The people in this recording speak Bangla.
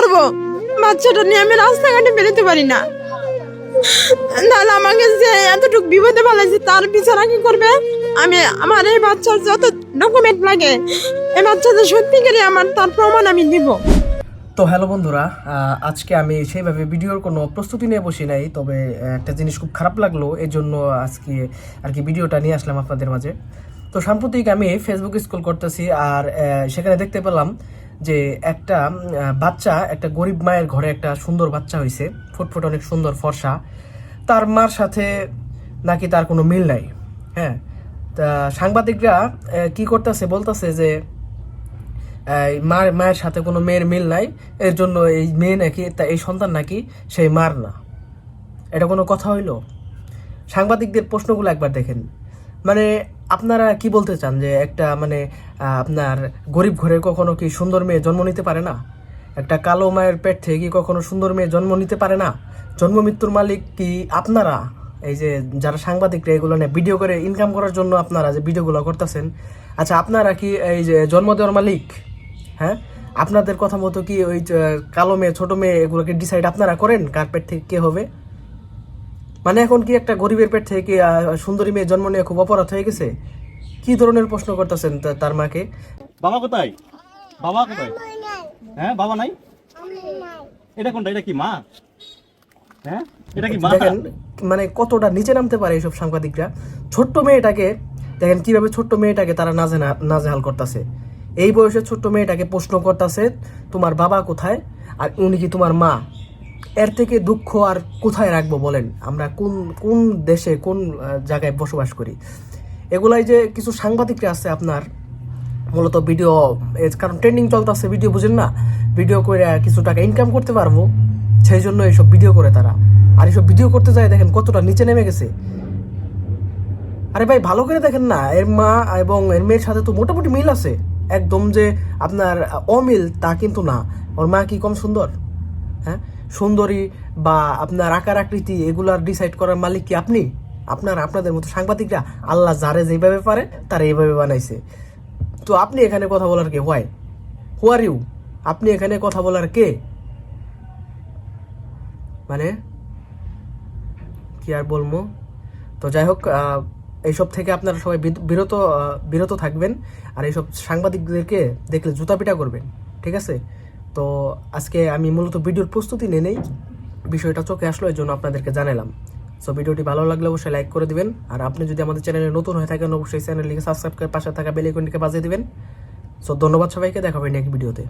করব? বাচ্চাটা নিয়ে আমি রাস্তাঘাটে বেরোতে পারি না। আমাকে যে বিপদে ফেলেছে, তার বিচারা কি করবে? আমি, আমার এই বাচ্চার যত ডকুমেন্ট লাগে, এই বাচ্চাটা সত্যি করে আমার তার প্রমাণ আমি দিব। তো হ্যালো বন্ধুরা আজকে আমি সেইভাবে ভিডিওর কোনো প্রস্তুতি নিয়ে বসি নাই, তবে একটা জিনিস খুব খারাপ লাগল এর জন্য আজকে আর কি ভিডিওটা নিয়ে আসলাম আপনাদের মাঝে। তো সাম্প্রতিক আমি ফেসবুক স্কুল করতেছি, আর সেখানে দেখতে পেলাম যে একটা বাচ্চা, একটা গরিব মায়ের ঘরে একটা সুন্দর বাচ্চা হয়েছে ফুটফুট অনেক সুন্দর ফর্সা। তার মার সাথে নাকি তার কোনো মিল নাই হ্যাঁ? তা সাংবাদিকরা কি করতেছে? বলতেছে যে মার, মায়ের সাথে কোনো মেয়ের মিল নাই, এর জন্য এই মেয়ে নাকি, তা এই সন্তান নাকি সেই মার না। এটা কোনো কথা হইল? সাংবাদিকদের প্রশ্নগুলো একবার দেখেন। মানে আপনারা কি বলতে চান যে একটা মানে আপনার গরিব ঘরে কখনো কি সুন্দর মেয়ে জন্ম নিতে পারে না? একটা কালো মায়ের পেট থেকে কি কখনো সুন্দর মেয়ে জন্ম নিতে পারে না? জন্ম মৃত্যুর মালিক কি আপনারা? এই যে যারা সাংবাদিকরা এগুলো নিয়ে ভিডিও করে ইনকাম করার জন্য আপনারা যে ভিডিওগুলো করতেছেন আচ্ছা আপনারা কি এই যে জন্ম দেওয়ার মালিক? হ্যাঁ? আপনাদের কথা মতো কি ওই কালো মেয়ে, ছোটো মেয়ে এগুলোকে ডিসাইড আপনারা করেন? কার পেট থেকে কে হবে? মানে এখন কি একটা গরিবের পেট থেকে কি, সুন্দরী মেয়ে জন্ম নিয়ে খুব অপরাধ হয়ে গেছে? কি ধরনের প্রশ্ন করতেছেন তার মাকে? বাবা কোথায়? বাবা কোথায়? হ্যাঁ বাবা নাই? এটা কোনটা? এটা কি মা? হ্যাঁ? এটা কি মা? দেখেন মানে কতটা নিচে নামতে পারে এইসব সাংবাদিকরা। ছোট্ট মেয়েটাকে দেখেন কীভাবে ছোট্ট মেয়েটাকে তারা নাজে নাজেহাল করতেছে। এই বয়সে ছোট্ট মেয়েটাকে প্রশ্ন করতেছে তোমার বাবা কোথায়? আর উনি কি তোমার মা? এর থেকে দুঃখ আর কোথায় রাখব বলেন? আমরা কোন কোন দেশে, কোন জায়গায় বসবাস করি? এগুলাই যে কিছু সাংবাদিকরা আছে আপনার, মূলত ভিডিও কারণ ট্রেন্ডিং চলতেছে, ভিডিও বুঝেন না? ভিডিও করে কিছু টাকা ইনকাম করতে পারব সেই জন্য এইসব ভিডিও করে তারা। আর এইসব ভিডিও করতে যায়, দেখেন কতটা নিচে নেমে গেছে। আরে ভাই, ভালো করে দেখেন না, এর মা এবং এর মেয়ের সাথে তো মোটামুটি মিল আছে। একদম যে আপনার অমিল তা কিন্তু না। ওর মা কি কম সুন্দর? হ্যাঁ? সুন্দরী বা আপনার আকার আকৃতি এগুলার ডিসাইড করার মালিক কি আপনি? আপনার, আপনাদের মতো সাংবাদিকরা আল্লাহ যারে যেভাবে পারে, তারা এইভাবে বানাইছে। তো আপনি এখানে কথা বলার কে? হোয়াই হু আর ইউ আপনি এখানে কথা বলার কে? মানে কি আর বলব? তো যাই হোক এইসব থেকে আপনারা সবাই বিরত বিরত থাকবেন। আর এইসব সাংবাদিকদেরকে দেখলে জুতা পিটা করবেন, ঠিক আছে? তো আজকে আমি মূলত ভিডিওর প্রস্তুতি নিয়ে নেই। বিষয়টা চোখে আসলো, এই জন্য আপনাদেরকে জানালাম। সো ভিডিওটি ভালো লাগলে অবশ্যই লাইক করে দিবেন। আর আপনি যদি আমাদের চ্যানেলে নতুন হয়ে থাকেন, অবশ্যই চ্যানেলটিকে সাবস্ক্রাইব করে পাশে থাকা বেল আইকনটিকে বাজিয়ে দিবেন। সো ধন্যবাদ সবাইকে, দেখা হবে নেক্সট ভিডিওতে